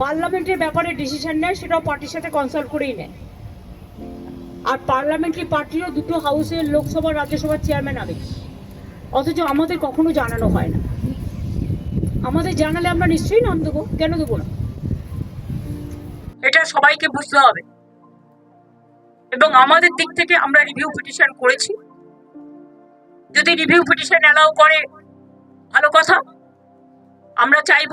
পার্লামেন্টের ব্যাপারে ডিসিশন নেয়, সেটাও পার্টির সাথে কনসাল্ট করেই নেয়। আর পার্লামেন্টারি পার্টিরও দুটো হাউসের লোকসভা, রাজ্যসভার চেয়ারম্যান আমি অথচ আমাদের কখনো জানানো হয় না। আমাদের জানালে আমরা নিশ্চয়ই নাম দেবো। কেন দেবো না? এটা সবাইকে বুঝতে হবে। এবং আমাদের দিক থেকে আমরা রিভিউ পিটিশন করেছি। যদি রিভিউ পিটিশন অ্যালাউ করে, ভালো কথা। আমরা চাইব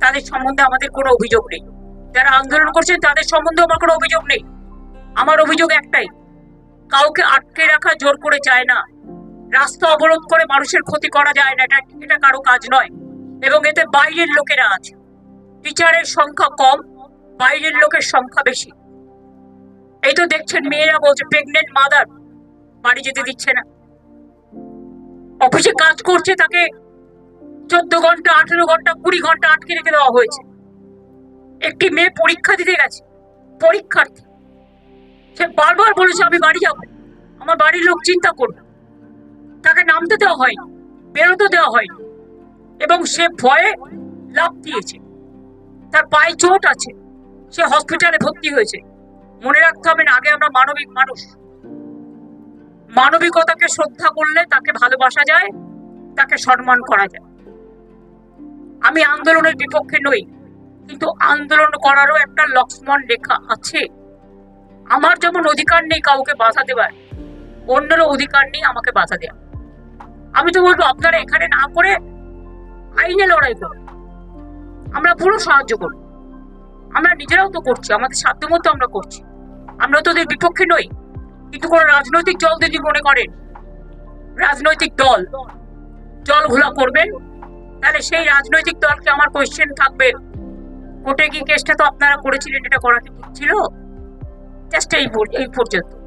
তাদের সম্বন্ধে আমাদের কোনো অভিযোগ নেই। যারা আন্দোলন করছেন, তাদের সম্বন্ধে আমার কোনো অভিযোগ নেই। আমার অভিযোগ একটাই, কাউকে আটকে রাখা জোর করে যায় না। রাস্তা অবরোধ করে মানুষের ক্ষতি করা যায় না, এটা এটা কারও কাজ নয়। এবং এতে বাইরের লোকেরা আছে। টিচারের সংখ্যা কম, বাইরের লোকের সংখ্যা বেশি। এই তো দেখছেন মেয়েরা বলছে প্রেগনেন্ট মাদার বাড়ি যেতে দিচ্ছে না। অফিসে কাজ করছে তাকে চোদ্দ ঘণ্টা, আঠেরো ঘণ্টা, কুড়ি ঘণ্টা আটকে রেখে দেওয়া হয়েছে। একটি মেয়ে পরীক্ষা দিতে গেছে। পরীক্ষার্থী। সে বারবার বলেছে, আমি বাড়ি যাব আমার বাড়ির লোক চিন্তা করবে তাকে নামতে দেওয়া হয়নি, বেরোতে দেওয়া হয়নি। এবং সে ভয়ে লাভ দিয়েছে। তার পায়ে চোট আছে। সে হসপিটালে ভর্তি হয়েছে। মনে রাখতে হবে না, আগে আমরা মানবিক মানুষ। মানবিকতাকে শ্রদ্ধা করলে তাকে ভালোবাসা যায়, তাকে সম্মান করা যায়। আমি আন্দোলনের বিপক্ষে নই, কিন্তু আন্দোলন করারও একটা লক্ষ্মণ রেখা আছে। আমার যেমন অধিকার নেই কাউকে বাধা দেবার, অন্যেরও অধিকার নেই আমাকে বাধা দেওয়া আমি তো বলব, আপনারা এখানে না করে আইনে লড়াই করুন। আমরা পুরো সাহায্য করব। আমরা নিজেরাও তো করছি, আমাদের সাধ্য মতো আমরা করছি। আমরা তো ওদের বিপক্ষে নই, কিন্তু কোনো রাজনৈতিক দল যদি মনে করেন, রাজনৈতিক দল জল ঘোলা করবেন তাহলে সেই রাজনৈতিক দলকে আমার কোয়েশ্চেন থাকবে। কোর্টে কি কেসটা তো আপনারা করেছিলেন, এটা করা ঠিক ছিল। জাস্ট এই এই পর্যন্ত।